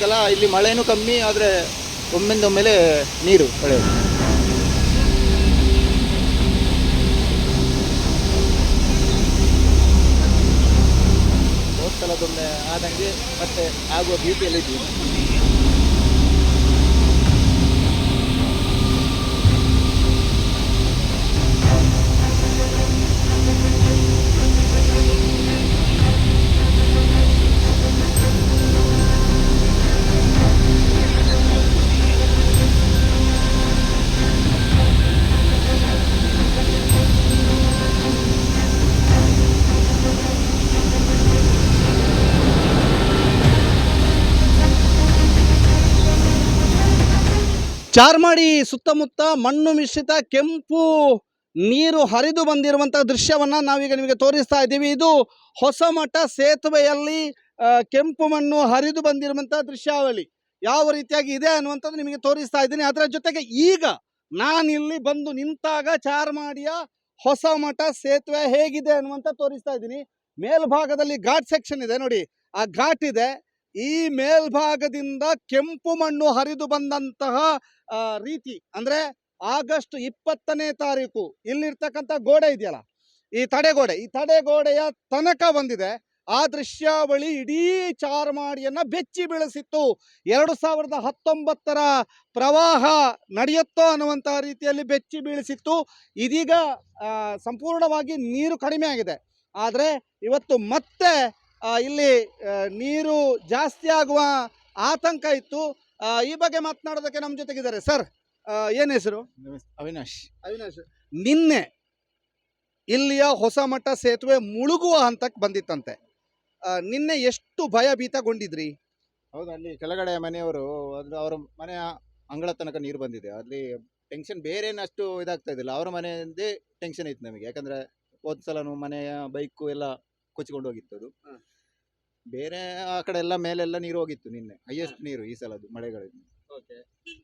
ಸಾಯಂಕಾಲ ಇಲ್ಲಿ ಮಳೆನೂ ಕಮ್ಮಿ ಆದರೆ ಒಮ್ಮಿಂದೊಮ್ಮೆಲೆ ನೀರು ಹೊಳೆಯೋದು ಹೋದ ಸಲದೊಮ್ಮೆ ಆದಂಗೆ ಮತ್ತೆ ಆಗುವ ಭೀತಿಯಲ್ಲಿದ್ವಿ ಚಾರ್ಮಾಡಿ ಸುತ್ತಮುತ್ತ ಮಣ್ಣು ಮಿಶ್ರಿತ, ಕೆಂಪು ನೀರು ಹರಿದು ಬಂದಿರುವಂಥ ದೃಶ್ಯವನ್ನ ನಾವೀಗ ನಿಮಗೆ ತೋರಿಸ್ತಾ ಇದ್ದೀವಿ. ಇದು ಹೊಸಮಠ ಸೇತುವೆಯಲ್ಲಿ ಕೆಂಪು ಮಣ್ಣು ಹರಿದು ಬಂದಿರುವಂಥ ದೃಶ್ಯಾವಳಿ. ಯಾವ ರೀತಿಯಾಗಿ ಇದೆ ಅನ್ನುವಂಥದ್ದು ನಿಮಗೆ ತೋರಿಸ್ತಾ ಇದ್ದೀನಿ. ಅದರ ಜೊತೆಗೆ ಈಗ ನಾನಿಲ್ಲಿ ಬಂದು ನಿಂತಾಗ ಚಾರ್ಮಾಡಿಯ ಹೊಸ ಮಠ ಸೇತುವೆ ಹೇಗಿದೆ ಅನ್ನುವಂಥ ತೋರಿಸ್ತಾ ಇದ್ದೀನಿ. ಮೇಲ್ಭಾಗದಲ್ಲಿ ಘಾಟ್ ಸೆಕ್ಷನ್ ಇದೆ ನೋಡಿ. ಆ ಘಾಟ್ ಇದೆ. ಈ ಮೇಲ್ಭಾಗದಿಂದ ಕೆಂಪು ಮಣ್ಣು ಹರಿದು ಬಂದಂತಹ ರೀತಿ, ಅಂದ್ರೆ ಆಗಸ್ಟ್ ಇಪ್ಪತ್ತನೇ ತಾರೀಕು, ಇಲ್ಲಿರ್ತಕ್ಕಂಥ ಗೋಡೆ ಇದೆಯಲ್ಲ, ಈ ತಡೆಗೋಡೆ, ಈ ತಡೆಗೋಡೆಯ ತನಕ ಬಂದಿದೆ. ಆ ದೃಶ್ಯಾವಳಿ ಇಡೀ ಚಾರ್ಮಾಡಿಯನ್ನು ಬೆಚ್ಚಿ ಬೀಳಿಸಿತ್ತು. ಎರಡು ಸಾವಿರದ ಹತ್ತೊಂಬತ್ತರ ಪ್ರವಾಹ ನಡೆಯುತ್ತೋ ಅನ್ನುವಂಥ ರೀತಿಯಲ್ಲಿ ಬೆಚ್ಚಿ ಬೀಳಿಸಿತ್ತು. ಇದೀಗ ಸಂಪೂರ್ಣವಾಗಿ ನೀರು ಕಡಿಮೆ ಆಗಿದೆ. ಆದರೆ, ಇವತ್ತು ಮತ್ತೆ ಇಲ್ಲಿ ನೀರು ಜಾಸ್ತಿ ಆಗುವ ಆತಂಕ ಇತ್ತು. ಈ ಬಗ್ಗೆ ಮಾತನಾಡೋದಕ್ಕೆ ನಮ್ಮ ಜೊತೆಗಿದ್ದಾರೆ. ಸರ್ ಏನು ಹೆಸರು? ಅವಿನಾಶ್. ಅವಿನಾಶ್. ನಿನ್ನೆ ಇಲ್ಲಿಯ ಹೊಸಮಠ ಸೇತುವೆ ಮುಳುಗುವ ಹಂತಕ್ಕೆ ಬಂದಿತ್ತಂತೆ. ನಿನ್ನೆ ಎಷ್ಟು ಭಯಭೀತಗೊಂಡಿದ್ರಿ? ಹೌದು ಅಲ್ಲಿ ಕೆಳಗಡೆ ಮನೆಯವರು ಅದು ಅವರ ಮನೆಯ ಅಂಗಳ ತನಕ ನೀರು ಬಂದಿದೆ. ಅಲ್ಲಿ ಟೆನ್ಷನ್ ಬೇರೇನಷ್ಟು ಇದಾಗ್ತಾ ಇದ್ದಿಲ್ಲ. ಅವರ ಮನೆಯಿಂದೇ ಟೆನ್ಷನ್ ಇತ್ತು ನಮಗೆ. ಯಾಕಂದ್ರೆ ಹೋದ ಸಲನು ಮನೆಯ ಬೈಕು ಎಲ್ಲ ಕೊಚ್ಕೊಂಡು ಹೋಗಿತ್ತು ಅದು. ಬೇರೆ ಆ ಕಡೆ ಎಲ್ಲ ಮೇಲೆಲ್ಲ ನೀರು ಹೋಗಿತ್ತು ನಿನ್ನೆ ಹೈಯೆಸ್ಟ್ ನೀರು ಈ ಸಲದ್ದು ಮಳೆಗಳಿಂದ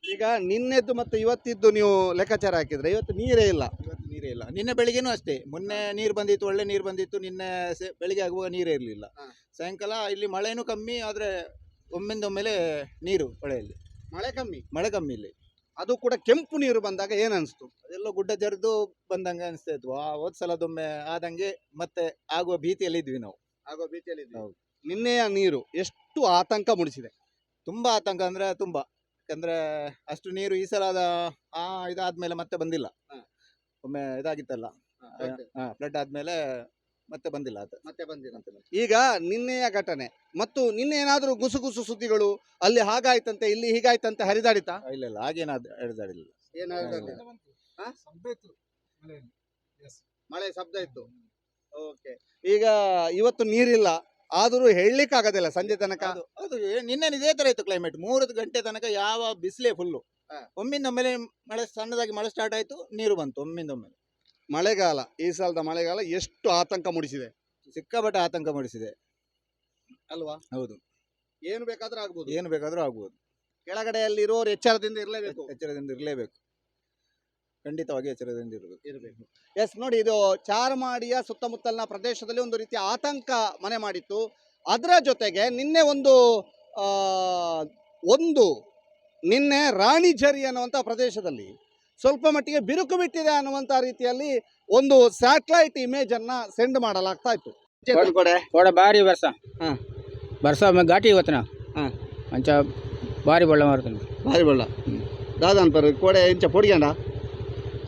ಈಗ ನಿನ್ನೆದ್ದು ಮತ್ತು ಇವತ್ತಿದ್ದು ನೀವು ಲೆಕ್ಕಾಚಾರ ಹಾಕಿದ್ರೆ ಇವತ್ತು ನೀರೇ ಇಲ್ಲ. ಇವತ್ತು ನೀರೇ ಇಲ್ಲ. ನಿನ್ನೆ ಬೆಳಿಗ್ಗೆನೂ ಅಷ್ಟೇ. ಮೊನ್ನೆ ನೀರು ಬಂದಿತ್ತು ಒಳ್ಳೆ ನೀರು ಬಂದಿತ್ತು ನಿನ್ನೆ ಸೆ- ಬೆಳಿಗ್ಗೆ ಆಗುವಾಗ ನೀರೇ ಇರಲಿಲ್ಲ. ಹ. ಸಾಯಂಕಾಲ ಇಲ್ಲಿ ಮಳೆನೂ ಕಮ್ಮಿ ಆದರೆ ಒಮ್ಮಿಂದೊಮ್ಮೆಲೆ ನೀರು ಹೊಳೆಯಲ್ಲಿ ಮಳೆ ಕಮ್ಮಿ? ಮಳೆ ಕಮ್ಮಿ ಇಲ್ಲಿ. ಅದು ಕೂಡ ಕೆಂಪು ನೀರು ಬಂದಾಗ ಏನ್ ಅನ್ಸ್ತು? ಅದೆಲ್ಲ ಗುಡ್ಡ ಜರಿದು ಬಂದಂಗೆ ಅನಿಸ್ತಾ ಇದ್ವು ಆ ಹೋದ ಸಲದೊಮ್ಮೆ ಆದಂಗೆ ಮತ್ತೆ ಆಗುವ ಭೀತಿಯಲ್ಲಿ ಇದ್ವಿ ನಾವು. ಆಗುವ ಭೀತಿಯಲ್ಲಿ ಹೌದು. ನಿನ್ನೆಯ ನೀರು ಎಷ್ಟು ಆತಂಕ ಮೂಡಿಸಿದೆ. ತುಂಬಾ ಆತಂಕ ಅಂದ್ರೆ ತುಂಬಾ. ಯಾಕಂದ್ರೆ ಅಷ್ಟು ನೀರು ಈ ಸಲ ಆದ ಆ ಇದಾದ್ಮೇಲೆ ಮತ್ತೆ ಬಂದಿಲ್ಲ. ಒಮ್ಮೆ ಇದಾಗಿತ್ತಲ್ಲ. ಫ್ಲಡ್ ಆದ್ಮೇಲೆ ಮತ್ತೆ ಬಂದಿಲ್ಲ ಅದು. ಮತ್ತೆ ಬಂದಿಲ್ಲ ಈಗ ನಿನ್ನೆಯ ಘಟನೆ ಮತ್ತು ನಿನ್ನೆ ಏನಾದರೂ ಗುಸುಗುಸು ಸುದ್ದಿಗಳು ಅಲ್ಲಿ ಹಾಗಾಯ್ತಂತೆ ಇಲ್ಲಿ ಹೀಗಾಯ್ತಂತೆ ಹರಿದಾಡಿತಾ? ಇಲ್ಲ ಇಲ್ಲ ಹಾಗೇನಾದ್ರು ಹರಿದಾಡಿಲ್ಲ. ಮಳೆ ಶಬ್ದ ಇತ್ತು. ಓಕೆ ಈಗ ಇವತ್ತು ನೀರಿಲ್ಲ. ಆದರೂ ಹೇಳಲಿಕ್ಕಾಗೋದಿಲ್ಲ ಸಂಜೆ ತನಕ. ಅದು ನಿನ್ನೆ ಇದೇ ತರ ಇತ್ತು ಕ್ಲೈಮೇಟ್ ಮೂರು ಗಂಟೆ ತನಕ ಯಾವ ಬಿಸಿಲೇ ಫುಲ್ಲು ಒಮ್ಮಿಂದ ಒಮ್ಮಿಂದೊಮ್ಮೆಲೆ ಮಳೆ ಸಣ್ಣದಾಗಿ ಮಳೆ ಸ್ಟಾರ್ಟ್ ಆಯ್ತು ನೀರು ಬಂತು ಒಮ್ಮಿಂದೊಮ್ಮೆಲೆ ಮಳೆಗಾಲ ಈ ಸಾಲದ ಮಳೆಗಾಲ ಎಷ್ಟು ಆತಂಕ ಮೂಡಿಸಿದೆ? ಸಿಕ್ಕಾಪಟ್ಟೆ ಆತಂಕ ಮೂಡಿಸಿದೆ. ಅಲ್ವಾ? ಹೌದು. ಏನು ಬೇಕಾದ್ರೂ ಆಗ್ಬೋದು. ಏನು ಬೇಕಾದ್ರೂ ಆಗ್ಬೋದು. ಕೆಳಗಡೆಯಲ್ಲಿರೋರು ಎಚ್ಚರದಿಂದ ಇರಲೇಬೇಕು. ಎಚ್ಚರದಿಂದ ಇರಲೇಬೇಕು. ಖಂಡಿತವಾಗಿ ಎಚ್ಚರದಿಂದ ಇರಬೇಕು. ಎಸ್ ನೋಡಿ ಇದು ಚಾರ್ಮಾಡಿಯ ಸುತ್ತಮುತ್ತಲಿನ ಪ್ರದೇಶದಲ್ಲಿ ಒಂದು ರೀತಿಯ ಆತಂಕ ಮನೆ ಮಾಡಿತ್ತು. ಅದರ ಜೊತೆಗೆ ನಿನ್ನೆ ಒಂದು ಒಂದು ನಿನ್ನೆ ರಾಣಿಝರಿ ಅನ್ನುವಂಥ ಪ್ರದೇಶದಲ್ಲಿ ಸ್ವಲ್ಪ ಮಟ್ಟಿಗೆ ಬಿರುಕು ಬಿಟ್ಟಿದೆ ಅನ್ನುವಂಥ ರೀತಿಯಲ್ಲಿ ಒಂದು ಸ್ಯಾಟಲೈಟ್ ಇಮೇಜ್ ಇಮೇಜನ್ನು ಸೆಂಡ್ ಮಾಡಲಾಗ್ತಾ ಇತ್ತು. ಬಾರಿ ಭಾರಿ ವರ್ಷ. ಹಾಂ. ಬರ್ಸ ಘಾಟಿ ಇವತ್ತಿನ. ಹಾಂ. ಬಾರಿ ಭಾರಿ ಬಳ್ಳ ಮಾಡ್ತೀನಿ ಬಾರಿ ಬಳ್ಳ. ದಾದಾನ್ ಪರ್ ಕೊಡೆ ಇಂಚ ಪೊಡಿಗಂಡ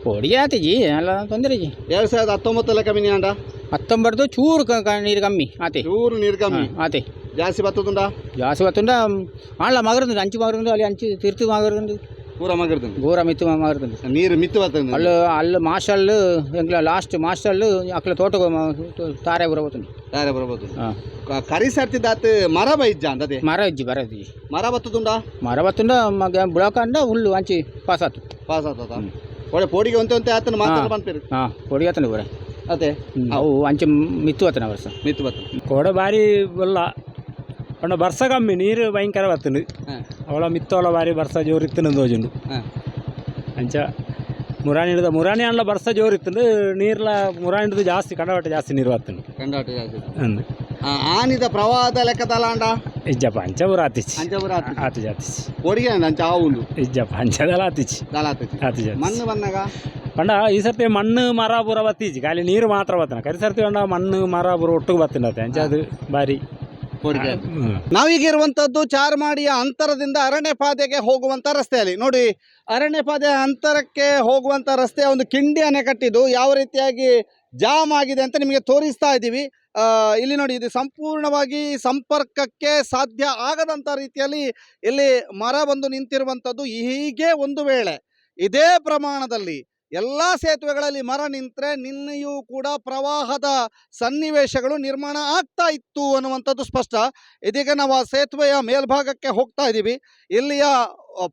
ಕೊಡಿ ಆತಜಿ ಅಲ್ಲ ತೊಂದರೆ ಜಿ. ಎರಡು ಸಾವಿರದ ಹತ್ತೊಂಬತ್ತಲ್ಲ ಕಮ್ಮಿ ಅಂಡ ಹತ್ತೊಂಬತ್ತು ಚೂರು ಕ- ನೀರು ಕಮ್ಮಿ ಆತೆ. ಚೂರು ನೀರು ಕಮ್ಮಿ. ಆತೆ. ಜಾಸ್ತಿ ಬತ್ತದುಂಡ ಜಾಸ್ತಿ ಬತ್ತುಂಡ ಆಳ ಮಗರಂದು ಅಂಚು ಮಗರಂದು ಅಲ್ಲಿ ಅಂಚು ತಿರ್ತು ಮಗರಂದು. ಪೂರ ಮಗರ್ದು. ಪೂರ ಮಿತ್ತು ಮಗರಂದು. ನೀರು ಮಿತ್ತು ಬರ್ತದೆ ಅಲ್ಲಿ ಅಲ್ಲಿ ಮಾಸ್ಟರ್ಲು ಎಂಗ್ಲ ಲಾಸ್ಟ್ ಮಾಸ್ಟರ್ಲು ಅಕ್ಲ ತೋಟ ತಾರೆ ಬರಬಹುದು ಯಾರೇ ಬರ್ಬೋದು ಹಾಂ. ಕ- ಕರಿ ಸರ್ತಿದ್ದ ಆತ ಮರ ಬೈಜ್ಜ ಅಂತ ಅದೇ ಮರ ಇಜ್ಜಿ ಬರದು ಮರ ಬತ್ತದುಂಡ ಮರ ಬತ್ತುಂಡ ಮಗ ಬುಡಕಂಡ ಹುಲ್ಲು ಅಂಚಿ ಪಾಸ್ ಆತು ಪಾಸ್ ಆತದ ಒಳ್ಳೆ ಪೋಡಿಗೆ ಒಂತೆ ಒಂತೆ ಆತನ ಮಾತನ್ನು ಬಂತೀರಿ. ಹಾ ಕೊಡಿಗೆ ಆತನ ಇವರೇ ಅದೇ. ಅವು ಅಂಚೆ ಮಿತ್ತು ಆತನ ವರ್ಷ ಮಿತ್ತು ಬತ್ತ ಕೊಡ ಬಾರಿ ಇಲ್ಲ ಅಣ್ಣ ಬರ್ಸ ಕಮ್ಮಿ ನೀರು ಭಯಂಕರ ಬತ್ತನು ಅವಳ ಮಿತ್ತೋಳ ಬಾರಿ ಬರ್ಸ ಜೋರಿತ್ತನು ತೋಜುಂಡು ಅಂಚ ಮುರಾಣಿ ಹಿಡಿದ ಮುರಾಣಿ ಅಣ್ಣ ಬರ್ಸ ಜೋರಿತ್ತನು ನೀರ್ಲ ಮುರಾಣಿ ಹಿಡಿದು ಜಾಸ್ತಿ ಕಂಡವಾಟ ಜಾಸ್ತಿ ನೀರು ಬತ್ತನು ಕಂಡವಾಟ ಜಾಸ್ತಿ. ಆನಿದ ಪ್ರವಾಹದ ಲೆಕ್ಕದಲ್ಲ ಅಂಡ ಇಜ್ಜ ಪಂಚಪುರ ಆತಿಚಿ ಅಂಚಪುರ ಆತಿಜಿ ಆತಿಚಿ ಒಡಿಗೆ ಅಂಚ ಆವುಂಡು ಇಜ್ಜ ಅಂಚದಲ್ಲ ಆತಿಚಿ ಆತಿಜಿ ಮಣ್ಣು ಬಂದಾಗ ಪಂಡ ಈ ಸರ್ತಿ ಮಣ್ಣು ಮರ ಬುರ ಬತ್ತೀಜಿ ಖಾಲಿ ನೀರು ಮಾತ್ರ ಬತ್ತನ ಕರಿ ಸರ್ತಿ ಪಂಡ ಮಣ್ಣು ಮರ ಬುರ ಒಟ್ಟಿಗೆ ಬತ್ತಿನತೆ ಅಂಚ ಅದು ಬಾರಿ. ನಾವೀಗ ಇರುವಂತದ್ದು ಚಾರ್ಮಾಡಿಯ ಅಂತರದಿಂದ ಅರಣ್ಯಪಾದೆಗೆ ಹೋಗುವಂತ ರಸ್ತೆಯಲ್ಲಿ ನೋಡಿ ಅರಣ್ಯ ಪಾದೆ ಅಂತರಕ್ಕೆ ಹೋಗುವಂತ ರಸ್ತೆಯ ಒಂದು ಕಿಂಡಿ ಕಟ್ಟಿದ್ದು ಯಾವ ರೀತಿಯಾಗಿ ಜಾಮ್ ಆಗಿದೆ ಅಂತ ನಿಮಗೆ ತೋರಿಸ್ತಾ ಇದ್ದೀವಿ ಇಲ್ಲಿ ನೋಡಿ, ಇದು ಸಂಪೂರ್ಣವಾಗಿ ಸಂಪರ್ಕಕ್ಕೆ ಸಾಧ್ಯ ಆಗದಂತ ರೀತಿಯಲ್ಲಿ ಇಲ್ಲಿ ಮರ ಬಂದು ನಿಂತಿರುವಂಥದ್ದು ಹೀಗೆ ಒಂದು ವೇಳೆ. ಇದೇ ಪ್ರಮಾಣದಲ್ಲಿ ಎಲ್ಲ ಸೇತುವೆಗಳಲ್ಲಿ ಮರ ನಿಂತರೆ ನಿನ್ನೆಯೂ ಕೂಡ ಪ್ರವಾಹದ ಸನ್ನಿವೇಶಗಳು ನಿರ್ಮಾಣ ಆಗ್ತಾ ಇತ್ತು ಅನ್ನುವಂಥದ್ದು ಸ್ಪಷ್ಟ. ಇದೀಗ ನಾವು ಆ ಸೇತುವೆಯ ಮೇಲ್ಭಾಗಕ್ಕೆ ಹೋಗ್ತಾ ಇದ್ದೀವಿ. ಇಲ್ಲಿಯ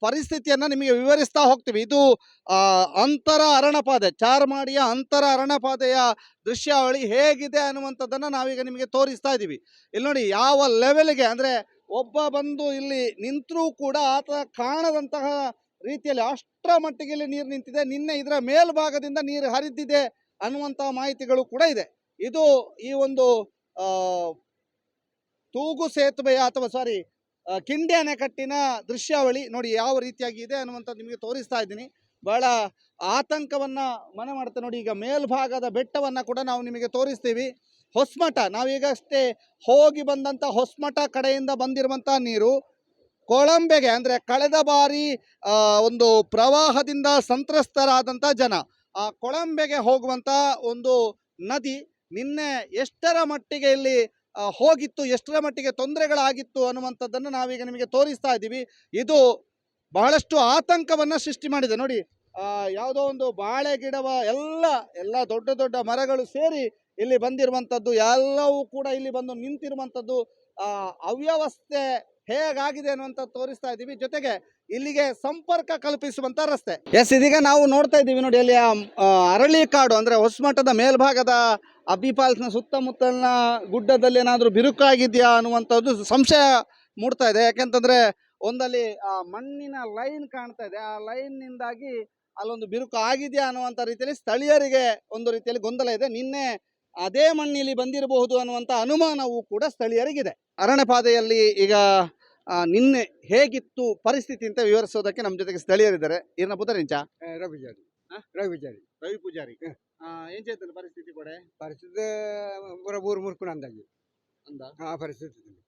ಪರಿಸ್ಥಿತಿಯನ್ನು ನಿಮಗೆ ವಿವರಿಸ್ತಾ ಹೋಗ್ತೀವಿ. ಇದು ಅಂತರ ಅರಣಪಾದೆ, ಚಾರ್ಮಾಡಿಯ ಅಂತರ ಅರಣಪಾದೆಯ ದೃಶ್ಯಾವಳಿ ಹೇಗಿದೆ ಅನ್ನುವಂಥದ್ದನ್ನು ನಾವೀಗ ನಿಮಗೆ ತೋರಿಸ್ತಾ ಇದ್ದೀವಿ. ಇಲ್ಲಿ ನೋಡಿ, ಯಾವ ಲೆವೆಲ್ಗೆ ಅಂದರೆ ಒಬ್ಬ ಬಂದು ಇಲ್ಲಿ ನಿಂತರೂ ಕೂಡ ಆತ ಕಾಣದಂತಹ ರೀತಿಯಲ್ಲಿ ಅಷ್ಟರ ಮಟ್ಟಿಗೆ ನೀರು ನಿಂತಿದೆ. ನಿನ್ನೆ ಇದರ ಮೇಲ್ಭಾಗದಿಂದ ನೀರು ಹರಿದಿದೆ ಅನ್ನುವಂಥ ಮಾಹಿತಿಗಳು ಕೂಡ ಇದೆ. ಇದು ಈ ಒಂದು ತೂಗು ಸೇತುವೆಯ ಅಥವಾ ಸಾರಿ ಕಿಂಡಿ ಅಣೆಕಟ್ಟಿನ ದೃಶ್ಯಾವಳಿ ನೋಡಿ ಯಾವ ರೀತಿಯಾಗಿ ಇದೆ ಅನ್ನುವಂಥದ್ದು ನಿಮಗೆ ತೋರಿಸ್ತಾ ಇದ್ದೀನಿ. ಬಹಳ ಆತಂಕವನ್ನ ಮನೆ ಮಾಡುತ್ತೆ ನೋಡಿ, ಈಗ ಮೇಲ್ಭಾಗದ ಬೆಟ್ಟವನ್ನ ಕೂಡ ನಾವು ನಿಮಗೆ ತೋರಿಸ್ತೀವಿ. ಹೊಸ್ಮಠ ನಾವೀಗಷ್ಟೇ ಹೋಗಿ ಬಂದಂಥ ಹೊಸ್ಮಠ ಕಡೆಯಿಂದ ಬಂದಿರುವಂಥ ನೀರು. ಕೊಳಂಬೆಗೆ ಅಂದರೆ ಕಳೆದ ಬಾರಿ ಒಂದು ಪ್ರವಾಹದಿಂದ ಸಂತ್ರಸ್ತರಾದಂಥ ಜನ. ಆ ಕೊಳಂಬೆಗೆ ಹೋಗುವಂಥ ಒಂದು ನದಿ ನಿನ್ನೆ ಎಷ್ಟರ ಮಟ್ಟಿಗೆ ಇಲ್ಲಿ ಹೋಗಿತ್ತು, ಎಷ್ಟರ ಮಟ್ಟಿಗೆ ತೊಂದರೆಗಳಾಗಿತ್ತು ಅನ್ನುವಂಥದ್ದನ್ನು ನಾವೀಗ ನಿಮಗೆ ತೋರಿಸ್ತಾ ಇದ್ದೀವಿ. ಇದು ಬಹಳಷ್ಟು ಆತಂಕವನ್ನು ಸೃಷ್ಟಿ ಮಾಡಿದೆ. ನೋಡಿ ಯಾವುದೋ ಒಂದು ಬಾಳೆ ಗಿಡವ ಎಲ್ಲ ಎಲ್ಲ ದೊಡ್ಡ ದೊಡ್ಡ ಮರಗಳು ಸೇರಿ ಇಲ್ಲಿ ಬಂದಿರುವಂಥದ್ದು, ಎಲ್ಲವೂ ಕೂಡ ಇಲ್ಲಿ ಬಂದು ನಿಂತಿರುವಂಥದ್ದು ಅವ್ಯವಸ್ಥೆ ಹೇಗಾಗಿದೆ ಅನ್ನುವಂತ ತೋರಿಸ್ತಾ ಇದ್ದೀವಿ ಜೊತೆಗೆ ಇಲ್ಲಿಗೆ ಸಂಪರ್ಕ ಕಲ್ಪಿಸುವಂತ ರಸ್ತೆ. ಎಸ್ ಇದೀಗ ನಾವು ನೋಡ್ತಾ ಇದ್ದೀವಿ ನೋಡಿ ಅಲ್ಲಿ ಅರಳಿ ಕಾಡು ಅಂದ್ರೆ ಹೊಸಮಠದ ಮೇಲ್ಭಾಗದ ಅಬ್ಬಿ ಫಾಲ್ಸ್ನ ಸುತ್ತಮುತ್ತಲಿನ ಗುಡ್ಡದಲ್ಲಿ ಏನಾದರೂ ಬಿರುಕಾಗಿದೆಯಾ ಅನ್ನುವಂಥದ್ದು ಸಂಶಯ ಮೂಡ್ತಾ ಇದೆ. ಯಾಕೆಂತಂದ್ರೆ ಒಂದಲ್ಲಿ ಆ ಮಣ್ಣಿನ ಲೈನ್ ಕಾಣ್ತಾ ಇದೆ. ಆ ಲೈನ್ನಿಂದಾಗಿ ಅಲ್ಲೊಂದು ಬಿರುಕು ಆಗಿದೆಯಾ ಅನ್ನುವಂಥ ರೀತಿಯಲ್ಲಿ ಸ್ಥಳೀಯರಿಗೆ ಒಂದು ರೀತಿಯಲ್ಲಿ ಗೊಂದಲ ಇದೆ. ನಿನ್ನೆ ಅದೇ ಮಣ್ಣಿಲಿ ಬಂದಿರಬಹುದು ಅನ್ನುವಂಥ ಅನುಮಾನವೂ ಕೂಡ ಸ್ಥಳೀಯರಿಗಿದೆ. ಅರಣ್ಯಪಾದೆಯಲ್ಲಿ ಈಗ ಆ, ನಿನ್ನೆ ಹೇಗಿತ್ತು ಪರಿಸ್ಥಿತಿ ಅಂತ ವಿವರಿಸೋದಕ್ಕೆ ನಮ್ಮ ಜೊತೆಗೆ ಸ್ಥಳೀಯರಿದ್ದಾರೆ. ಇರ್ನ ಪುತ್ರ ರವಿಜಾರಿ ರವಿ ಜಾರಿ ರವಿ ಪೂಜಾರಿ. ಹ. ಏನ್ ಚೇತನ ಪರಿಸ್ಥಿತಿ ಕೊಡೆ? ಪರಿಸ್ಥಿತಿ ಮೂರು ಮೂರು ಮೂರು ಕುಣ ಅಂದಾಗಿ ಅಂದ? ಆ ಪರಿಸ್ಥಿತಿ ಇದೆ.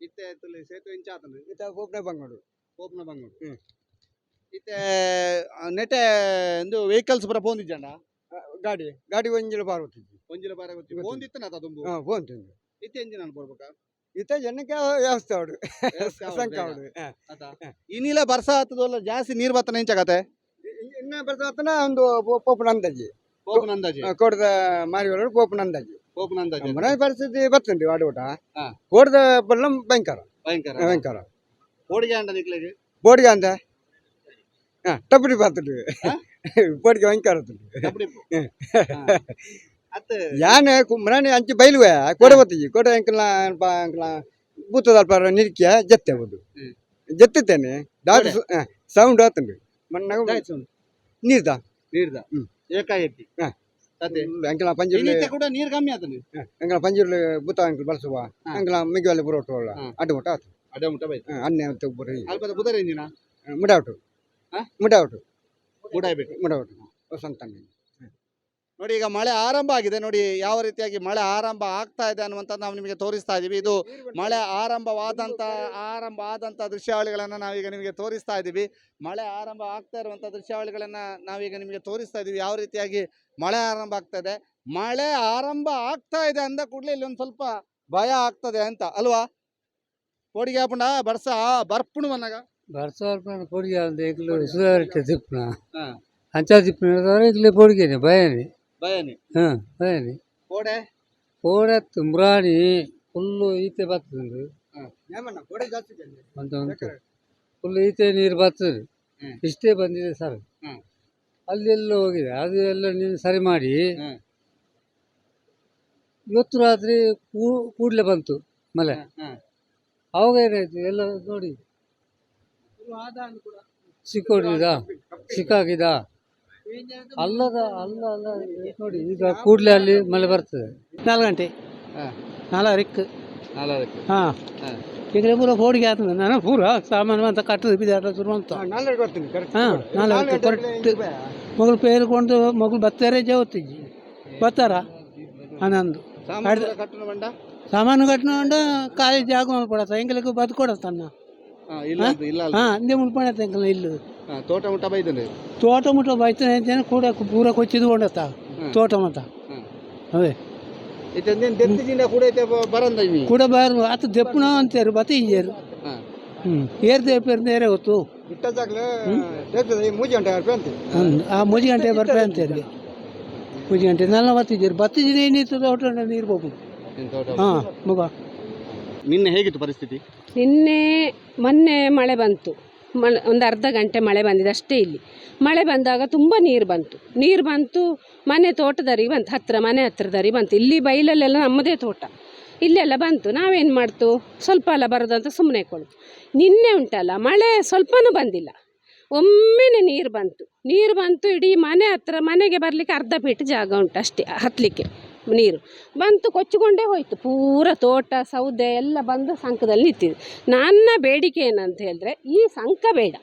ಇತ್ತೆ ಸೇತುವೆ ಸೇತು ಇಂಚ ಆತಂದು ಈತ ಗೋಪನೆ ಬಂಗೋಡು ಕೋಪ್ನ ಬಂಗುಡು. ಇತ್ತೆ ನೆಟೆ ಒಂದು ವೆಹಿಕಲ್ಸ್ ಬರ ಫೋನ್ ಆ, ಗಾಡಿ. ಗಾಡಿ ಒಂಜಿಲ ಪಾರ್ವತಿದ್ವಿ ಒಂಜಿಲ ಬಾರ ಗೊತ್ತಿ ಗೊತ್ತಿಲ್ಲ. ಪೋಂದಿತ್ತನ ಫೋನ್ ತಿಂದು ಇತ್ತೆ ಎಂಜಿನ ಅನ್ಕೊಡ್ಬೇಕಾ ಈತ ಜನಕ್ಕೆ ವ್ಯವಸ್ಥೆ ಅವಡು ಸಂಖ್ಯೆ ಅವಡು ಆತ ಇನ್ನಿಲ ಬರ್ಸ ಆತದಲ್ಲ ಜಾಸ್ತಿ ನೀರ್ ಬತ್ತನ ಹೆಂಚಾಗತ್ತೆ ಇನ್ನ ಬರ್ತಾತನ ಒಂದು ಪೋಪನ ಅಂದಾಜಿ ಪೋಪನ ಅಂದಾಜಿ ಕೊಡದ ಮಾರಿ ಮಾರಿಗಳು ಪೋಪನ ಅಂದಾಜಿ ಕೋಪನ ಅಂದಾಜಿ ಮನೆ ಪರಿಸ್ಥಿತಿ ಹಾ. ಕೋಟದ ಬಲ್ಲ ಭಯಂಕರ. ಭಯಂಕರ. ಭಯಂಕರ. ಬೋಡಿಗೆ ಅಂಡ ನಿಕ್ಲೆಗೆ? ಬೋಡಿಗೆ ಅಂದ? ಹಾಂ ಟಪ್ಪಡಿ ಬರ್ತಿದ್ವಿ? ಬೋಡಿಗೆ ಭಯಂಕರ ಯಾನೆ ಮನೆ ಅಂಚಿ ಬೈಲುವೆ? ಕೊಡೆ ಬತ್ತಿಜಿ ಕೊಡೆ ಅಂಕಲ ಅಂಕಲ ಬೂತದ ನಿರಿಕ್ಯ ಜತ್ತೆ ಹ್ಮ್. ಜತ್ತಿದ್ದೇನೆ ದಾದ ಸೌಂಡ್ ಆತಂಡು ಮಣ್ಣಾಗ ನೀರ್ದ? ನೀರ್ದ. ಏಕಾಏಕಿ. ಅಂಕಲ ಪಂಜುರ್ಲಿ ಕೂಡ ನೀರ್ ಕಮ್ಮಿ ಆತನು ಅಂಕಲ ಪಂಜುರ್ಲಿ ಬೂತ ಅಂಕಲ್ ಬಳಸುವ. ಅಂಕಲ ಮಿಗಿವಲ್ಲಿ ಬರೋಟು ಹಾ. ಅಡ್ಡು ಮುಟ್ಟ ಆತು. ಅಡೆ ಮುಟ್ಟ ಬೈ ಅನ್ನೆ ಅಂತ ಬರೀ ಇಂಜಿನ ಮುಡಾವಟು? ಮುಡಾವಟು. ಮುಡಾವಟು. ವಸಂತ ನೋಡಿ ಈಗ ಮಳೆ ಆರಂಭ ಆಗಿದೆ. ನೋಡಿ ಯಾವ ರೀತಿಯಾಗಿ ಮಳೆ ಆರಂಭ ಆಗ್ತಾ ಇದೆ ಅನ್ನುವಂಥ ನಾವು ನಿಮಗೆ ತೋರಿಸ್ತಾ ಇದ್ದೀವಿ. ಇದು ಮಳೆ ಆರಂಭವಾದಂಥ ಆರಂಭ ಆದಂಥ ದೃಶ್ಯಾವಳಿಗಳನ್ನು ನಾವೀಗ ನಿಮಗೆ ತೋರಿಸ್ತಾ ಇದ್ದೀವಿ. ಮಳೆ ಆರಂಭ ಆಗ್ತಾ ಇರುವಂಥ ದೃಶ್ಯಾವಳಿಗಳನ್ನು ನಾವೀಗ ನಿಮಗೆ ತೋರಿಸ್ತಾ ಇದ್ದೀವಿ. ಯಾವ ರೀತಿಯಾಗಿ ಮಳೆ ಆರಂಭ ಆಗ್ತಾ ಇದೆ. ಮಳೆ ಆರಂಭ ಆಗ್ತಾ ಇದೆ ಅಂದ ಕೂಡಲೇ ಒಂದು ಸ್ವಲ್ಪ ಭಯ ಆಗ್ತದೆ ಅಂತ ಅಲ್ವಾ? ಕೋಡಿಗೆ ಹಾಕೊಂಡ ಬರ್ಸ ಬರ್ಪುಣು ಮನ್ನಾಗ ಬರ್ಸ ಕೋಡಿಗೆ ಒಂದು ಇಗ್ಲು ಸುಧಾರಿತ ಇಲ್ಲಿ ಅಂಚಾ ಭಯ ಭಯನೇ. ಬಯಾನಿ ಹಾಂ ಕೋಡೆ ಕೋಡೆ ತುಂಬ್ರಾಣಿ ಫುಲ್ಲು ಈತೆ ಬರ್ತದೆ ಫುಲ್ಲು ಫುಲ್ ಈತೆ ನೀರು ಬರ್ತದೆ ಇಷ್ಟೇ ಬಂದಿದೆ ಸರ್. ಅಲ್ಲೆಲ್ಲ ಹೋಗಿದೆ. ಅದು ಎಲ್ಲ ನೀನು ಸರಿ ಮಾಡಿ. ಇವತ್ತು ರಾತ್ರಿ ಕೂಡ್ಲೆ ಬಂತು ಮಲೆ ಅವಾಗ ಏನಾಯ್ತು? ಎಲ್ಲ ನೋಡಿ. ಸಿಕ್ಕೋಡಿದ? ಕೂಡ ಸಿಕ್ಕಾಗಿದ ಅಲ್ಲದ ಅಲ್ಲ ಅಲ್ಲ ನೋಡಿ ಈಗ ಕೂಡ್ಲೆ ಅಲ್ಲಿ ಮಳೆ ಬರ್ತದೆ ನಾಲ್ಕು ಗಂಟೆ ನಾಲ್ಕು ನಾಲ್ಕು ಹಾಂ ಹಾ. ಈಗ ಪೂರ ಕೋಡಿಗೆ ಆಗ್ತದೆ ನಾನು ಪೂರ ಸಾಮಾನು ಅಂತ ಕಟ್ಟದ ಬಿದ್ದಾಟ ಶುರು ಅಂತ ನಾಲ್ಕು ಬರ್ತೀನಿ ಕರೆಕ್ಟ್ ಹಾ, ನಾಲ್ಕು correct. ಮಗಳು ಪೇರ್ಕೊಂಡು ಮಗಳು ಬತ್ತಾರೆ ಜವತ್ತಿಜ್ಜಿ ಬರ್ತಾರ ಹನ್ನೊಂದು ಸಾಮಾನು ಕಟ್ಟಣ ಬಂಡ ಸಾಮಾನು ಕಟ್ಕೊಂಡು ಖಾಲಿ ಜಾಗ ಮಲ್ಕೊಡತ್ತ ಎಂಕಲಕ್ಕೆ ಬದು ಕೊಡತ್ತನ್ನ ಹಾ, ಇಲ್ಲ ಅದು, ಇಲ್ಲ ಅಲ್ಲ. ಹಾಂ ಅಂದೆ ಮುಲ್ಪಣತ್ತ ಎಂಕಲ ಇಲ್ಲು ಹಾ, ತೋಟ ಮುಟ್ಟ ಬೈದನೆ. ತೋಟ ಮುಟ್ಟ ಬೈತಾನೆ ಅಂತೇನೆ ಕೂಡ ಪೂರ ಕೊಚ್ಚಿದು ಕೊಂಡತ್ತ? ತೋಟ ಮಟ್ಟ ಅದೇ. ಇತ್ತಂದೇನು ದೆತ್ತಿಜಿಂದ ಕೂಡ ಐತೆ ಬರಂದ ಇವಿ ಕೂಡ ಬಾರು ಆತ ದೆಪ್ಪುನ ಅಂತೇರು ಬತ್ತ ಇಂಜೇರು ಏರ್ ಹ್ಞೂ ಏರ್ ದೇಪೇರ್ದೇರೆ ಗೊತ್ತು. ಮೂಜಿ ಗಂಟೆ ಆ ಮುಜಿ ಗಂಟೆ ಬರ್ಪೆ ಅಂತೇಳಿ ಮುಜಿ ಗಂಟೆ ನನ್ನ ಬತ್ತಿದ್ದೀರಿ ಬತ್ತಿದ್ದೀನಿ ಏನಿತ್ತು ತೋಟ ನೀರು ತೋಟ ಹಾಂ ಮಗ. ನಿನ್ನೆ ಹೇಗಿತ್ತು ಪರಿಸ್ಥಿತಿ? ನಿನ್ನೆ ಮೊನ್ನೆ ಮಳೆ ಬಂತು. ಮಳೆ, ಒಂದು ಅರ್ಧ ಗಂಟೆ ಮಳೆ ಬಂದಿದೆ ಅಷ್ಟೇ ಇಲ್ಲಿ. ಮಳೆ ಬಂದಾಗ ತುಂಬ ನೀರು ಬಂತು. ನೀರು ಬಂತು, ಮನೆ ತೋಟದರಿಗೆ ಬಂತು ಹತ್ತಿರ ಮನೆ ಹತ್ತಿರದರಿಗೆ ಬಂತು. ಇಲ್ಲಿ ಬೈಲಲ್ಲೆಲ್ಲ ನಮ್ಮದೇ ತೋಟ. ಇಲ್ಲೆಲ್ಲ ಬಂತು. ನಾವೇನು ಮಾಡ್ತು? ಸ್ವಲ್ಪ ಎಲ್ಲ ಬರೋದು ಅಂತ ಸುಮ್ಮನೆ ಕೊಳ್ತು ನಿನ್ನೆ ಉಂಟಲ್ಲ, ಮಳೆ ಸ್ವಲ್ಪನೂ ಬಂದಿಲ್ಲ. ಒಮ್ಮೆನೆ ನೀರು ಬಂತು. ನೀರು ಬಂತು, ಇಡೀ ಮನೆ ಹತ್ರ, ಮನೆಗೆ ಬರಲಿಕ್ಕೆ ಅರ್ಧ ಫೀಟ್ ಜಾಗ ಉಂಟು ಅಷ್ಟೇ ಹತ್ತಲಿಕ್ಕೆ ನೀರು. ಬಂತು ಕೊಚ್ಚಿಕೊಂಡೇ ಹೋಯಿತು. ಪೂರ ತೋಟ ಸೌದೆ ಎಲ್ಲ ಬಂದು ಸಂಕದಲ್ಲಿ ನಿಂತಿದೆ ನನ್ನ ಬೇಡಿಕೆ ಏನಂತ ಹೇಳಿದ್ರೆ ಈ ಸಂಕ ಬೇಡ.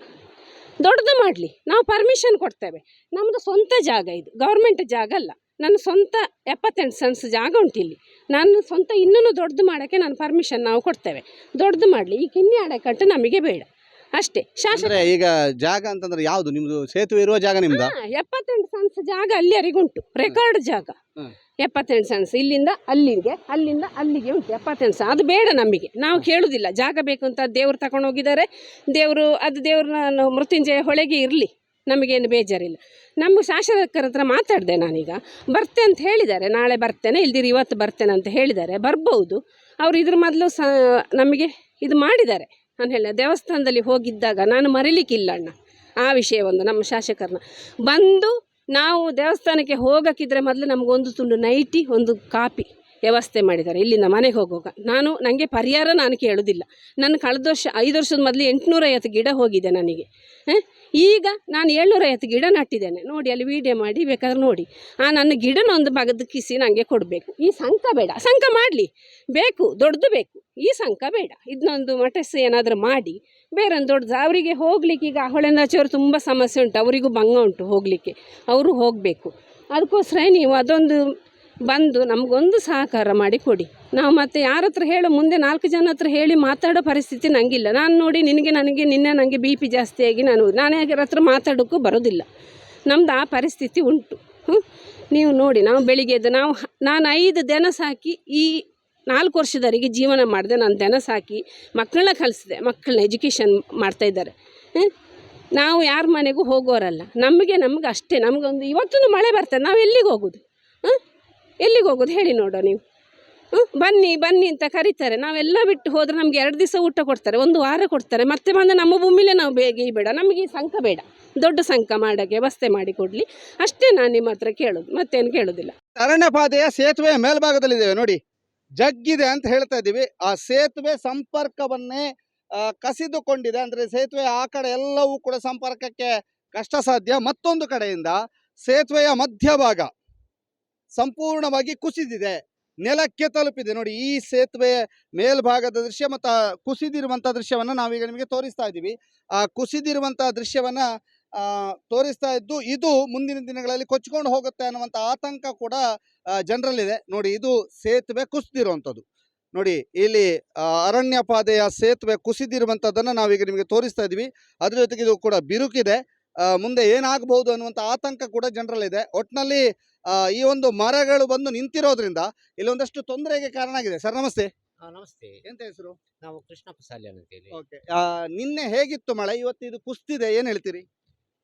ದೊಡ್ಡದು ಮಾಡಲಿ. ನಾವು ಪರ್ಮಿಷನ್ ಕೊಡ್ತೇವೆ. ನಮ್ಮದು ಸ್ವಂತ ಜಾಗ ಇದು. ಗೌರ್ಮೆಂಟ್ ಜಾಗ ಅಲ್ಲ. ನನ್ನ ಸ್ವಂತ ಎಪ್ಪತ್ತೆಂಟು ಸೆನ್ಸ್ ಜಾಗ ಉಂಟು ಇಲ್ಲಿ. ನನ್ನ ಸ್ವಂತ ಇನ್ನೂ ದೊಡ್ಡದು ಮಾಡೋಕ್ಕೆ ನಾನು ಪರ್ಮಿಷನ್ ನಾವು ಕೊಡ್ತೇವೆ. ದೊಡ್ಡದು ಮಾಡಲಿ. ಈ ಕಿನ್ನಿ ಅಣೆಕಟ್ಟು ನಮಗೆ ಬೇಡ. ಅಷ್ಟೇ. ಶಾಸಕ ಈಗ ಜಾಗ ಅಂತಂದ್ರೆ ಯಾವುದು? ನಿಮ್ದು ಸೇತುವೆ ಇರುವ ಜಾಗ ನಿಮ್ದು? ಎಪ್ಪತ್ತೆಂಟು ಸೆನ್ಸ್ ಜಾಗ ಅಲ್ಲಿವರೆಗುಂಟು ರೆಕಾರ್ಡ್ ಜಾಗ. ಎಪ್ಪತ್ತೆಂಟು ಸೆನ್ಸ್. ಇಲ್ಲಿಂದ ಅಲ್ಲಿಗೆ, ಅಲ್ಲಿಂದ ಅಲ್ಲಿಗೆ ಉಂಟು ಎಪ್ಪತ್ತೆಂಟು ಸೆನ್ಸ್. ಅದು ಬೇಡ ನಮಗೆ. ನಾವು ಕೇಳುವುದಿಲ್ಲ. ಜಾಗ ಬೇಕು ಅಂತ ದೇವರು ತಗೊಂಡು ಹೋಗಿದ್ದಾರೆ. ದೇವರು, ಅದು ದೇವ್ರನ್ನ ಮೃತ್ಯುಂಜಯ ಹೊಳೆಗೆ ಇರಲಿ. ನಮಗೇನು ಬೇಜಾರಿಲ್ಲ. ನಮ್ಮ ಶಾಸಕರ ಹತ್ರ ಮಾತಾಡಿದೆ ನಾನೀಗ. ಬರ್ತೆ ಅಂತ ಹೇಳಿದ್ದಾರೆ. ನಾಳೆ ಬರ್ತೇನೆ ಇಲ್ದಿರಿ ಇವತ್ತು ಬರ್ತೇನೆ ಅಂತ ಹೇಳಿದ್ದಾರೆ. ಬರ್ಬೋದು. ಅವರು ಇದ್ರ ಮೊದಲು ಸ, ನಮಗೆ ಇದು ಮಾಡಿದ್ದಾರೆ. ನಾನು ಹೇಳಿದೆ, ದೇವಸ್ಥಾನದಲ್ಲಿ ಹೋಗಿದ್ದಾಗ ನಾನು ಮರಿಲಿಕ್ಕಿಲ್ಲ ಅಣ್ಣ. ಆ ಒಂದು ನಮ್ಮ ಶಾಸಕರನ್ನ. ಬಂದು ನಾವು ದೇವಸ್ಥಾನಕ್ಕೆ ಹೋಗೋಕ್ಕಿದ್ರೆ ಮೊದಲು ನಮಗೊಂದು ತುಂಡು ನೈಟಿ, ಒಂದು ಕಾಪಿ ವ್ಯವಸ್ಥೆ ಮಾಡಿದ್ದಾರೆ ಇಲ್ಲಿಂದ ಮನೆಗೆ ಹೋಗುವಾಗ. ನಾನು ನನಗೆ ಪರಿಹಾರ ನಾನು ಕೇಳೋದಿಲ್ಲ. ನನ್ನ ಕಳೆದ ವರ್ಷ, ಐದು ವರ್ಷದ ಮೊದಲು ಎಂಟುನೂರೈವತ್ತು ಗಿಡ ಹೋಗಿದೆ ನನಗೆ? ಈಗ ನಾನು ಏಳ್ನೂರೈವತ್ತು ಗಿಡ ನಟ್ಟಿದ್ದೇನೆ. ನೋಡಿ, ಅಲ್ಲಿ ವೀಡಿಯೋ ಮಾಡಿ ಬೇಕಾದ್ರೆ ನೋಡಿ. ಆ ನನ್ನ ಗಿಡನ ಒಂದು ಬಗದಕ್ಕಿಸಿ ನನಗೆ ಕೊಡಬೇಕು. ಈ ಸಂಕ ಬೇಡ. ಸಂಕ ಮಾಡಲಿ. ಬೇಕು, ದೊಡ್ಡದು ಬೇಕು. ಈ ಸಂಕ ಬೇಡ. ಇದನ್ನೊಂದು ಮಟಸ್ ಏನಾದರೂ ಮಾಡಿ. ಬೇರೆ ಒಂದು ದೊಡ್ಡದು. ಅವರಿಗೆ ಹೋಗ್ಲಿಕ್ಕೆ ಈಗ ಹೊಳೆಂದಾಚೆಯವರು ತುಂಬ ಸಮಸ್ಯೆ ಉಂಟು. ಅವರಿಗೂ ಭಂಗ ಉಂಟು ಹೋಗಲಿಕ್ಕೆ. ಅವರು ಹೋಗಬೇಕು. ಅದಕ್ಕೋಸ್ಕರ ನೀವು ಅದೊಂದು ಬಂದು ನಮಗೊಂದು ಸಹಕಾರ ಮಾಡಿ ಕೊಡಿ. ನಾವು ಮತ್ತೆ ಯಾರ ಹತ್ರ ಹೇಳೋ ಮುಂದೆ ನಾಲ್ಕು ಜನ ಹತ್ರ ಹೇಳಿ ಮಾತಾಡೋ ಪರಿಸ್ಥಿತಿ ನನಗಿಲ್ಲ ನಾನು ನೋಡಿ ನಿನಗೆ ನನಗೆ, ನಿನ್ನೆ ನನಗೆ ಬಿ ಪಿ ಜಾಸ್ತಿಯಾಗಿ ನಾನು ನಾನು ಯಾರ ಹತ್ರ ಮಾತಾಡೋಕ್ಕೂ ಬರೋದಿಲ್ಲ. ನಮ್ದು ಆ ಪರಿಸ್ಥಿತಿ ಉಂಟು? ನೀವು ನೋಡಿ, ನಾವು ಬೆಳಿಗ್ಗೆ ಎದ್ದು ನಾವು ನಾನು ಐದು ದನ ಸಾಕಿ ಈ ನಾಲ್ಕು ವರ್ಷದವರೆಗೆ ಜೀವನ ಮಾಡಿದೆ. ನಾನು ದನ ಸಾಕಿ ಮಕ್ಕಳನ್ನ ಕಲಿಸಿದೆ ಮಕ್ಕಳನ್ನ ಎಜುಕೇಷನ್ ಮಾಡ್ತಾಯಿದ್ದಾರೆ ನಾವು ಯಾರ ಮನೆಗೂ ಹೋಗೋರಲ್ಲ. ನಮಗೆ ನಮ್ಗೆ ಅಷ್ಟೇ. ನಮಗೊಂದು ಇವತ್ತೂ ಮಳೆ ಬರ್ತದೆ. ನಾವು ಎಲ್ಲಿಗೆ ಹೋಗೋದು? ಹಾಂ ಎಲ್ಲಿಗೆ ಹೋಗೋದು? ಹೇಳಿ ನೋಡೋ ನೀವು? ಬನ್ನಿ ಬನ್ನಿ ಅಂತ ಕರೀತಾರೆ. ನಾವೆಲ್ಲ ಬಿಟ್ಟು ಹೋದರೆ ನಮಗೆ ಎರಡು ದಿವಸ ಊಟ ಕೊಡ್ತಾರೆ, ಒಂದು ವಾರ ಕೊಡ್ತಾರೆ. ಮತ್ತೆ ಬಂದು ನಮ್ಮ ಭೂಮಿಲೇ ನಾವು ಬೇಗ ಬೇಡ. ನಮಗೆ ಈ ಸಂಕ ಬೇಡ. ದೊಡ್ಡ ಸಂಕ ಮಾಡೋಕ್ಕೆ ವ್ಯವಸ್ಥೆ ಮಾಡಿ ಕೊಡಲಿ. ಅಷ್ಟೇ ನಾನು ನಿಮ್ಮ ಹತ್ರ ಕೇಳೋದು. ಮತ್ತೇನು ಕೇಳೋದಿಲ್ಲ. ಅರಣ್ಯ ಪಾದೆಯ ಸೇತುವೆ ಮೇಲ್ಭಾಗದಲ್ಲಿದ್ದೇವೆ. ನೋಡಿ, ಜಗ್ಗಿದೆ ಅಂತ ಹೇಳ್ತಾ ಇದ್ದೀವಿ. ಆ ಸೇತುವೆ ಸಂಪರ್ಕವನ್ನೇ ಕಸಿದುಕೊಂಡಿದೆ. ಅಂದರೆ ಸೇತುವೆ ಆ ಕಡೆ ಎಲ್ಲವೂ ಕೂಡ ಸಂಪರ್ಕಕ್ಕೆ ಕಷ್ಟ ಸಾಧ್ಯ ಮತ್ತೊಂದು ಕಡೆಯಿಂದ ಸೇತುವೆಯ ಮಧ್ಯಭಾಗ. ಸಂಪೂರ್ಣವಾಗಿ ಕುಸಿದಿದೆ. ನೆಲಕ್ಕೆ ತಲುಪಿದೆ. ನೋಡಿ, ಈ ಸೇತುವೆ ಮೇಲ್ಭಾಗದ ದೃಶ್ಯ ಮತ್ತು ಕುಸಿದಿರುವಂಥ ದೃಶ್ಯವನ್ನು ನಾವೀಗ ನಿಮಗೆ ತೋರಿಸ್ತಾ ಇದ್ದೀವಿ. ಆ ಕುಸಿದಿರುವಂಥ ದೃಶ್ಯವನ್ನ ತೋರಿಸ್ತಾ ಇದ್ದು ಇದು ಮುಂದಿನ ದಿನಗಳಲ್ಲಿ ಕೊಚ್ಕೊಂಡು ಹೋಗುತ್ತೆ ಅನ್ನುವಂಥ ಆತಂಕ ಕೂಡ ಜನರಲ್ಲಿದೆ. ನೋಡಿ, ಇದು ಸೇತುವೆ ಕುಸಿದಿರುವಂಥದ್ದು. ನೋಡಿ, ಇಲ್ಲಿ ಅರಣ್ಯ ಪಾದೆಯ ಸೇತುವೆ ಕುಸಿದಿರುವಂಥದ್ದನ್ನು ನಾವೀಗ ನಿಮಗೆ ತೋರಿಸ್ತಾ ಇದ್ದೀವಿ. ಅದ್ರ ಜೊತೆಗೆ ಇದು ಕೂಡ ಬಿರುಕಿದೆ. ಮುಂದೆ ಏನಾಗಬಹುದು ಅನ್ನುವಂಥ ಆತಂಕ ಕೂಡ ಜನರಲ್ಲಿದೆ. ಒಟ್ಟಿನಲ್ಲಿ ಈ ಒಂದು ಮರಗಳು ಬಂದು ನಿಂತಿರೋದ್ರಿಂದ ಇಲ್ಲಿ ಒಂದಷ್ಟು ತೊಂದರೆಗೆ ಕಾರಣ ಆಗಿದೆ ಸರ್ ನಮಸ್ತೆ. ಹಾ, ನಮಸ್ತೆ. ಎಂತ ಹೆಸರು? ನಾವು ಕೃಷ್ಣಪ್ಪ ಸಾಲ್ಯಾನ್ ಅಂತೇಳಿ ಓಕೆ. ನಿನ್ನೆ ಹೇಗಿತ್ತು ಮಳೆ? ಇವತ್ತು ಇದು ಕುಸ್ತಿದೆ ಏನ್ ಹೇಳ್ತೀರಿ?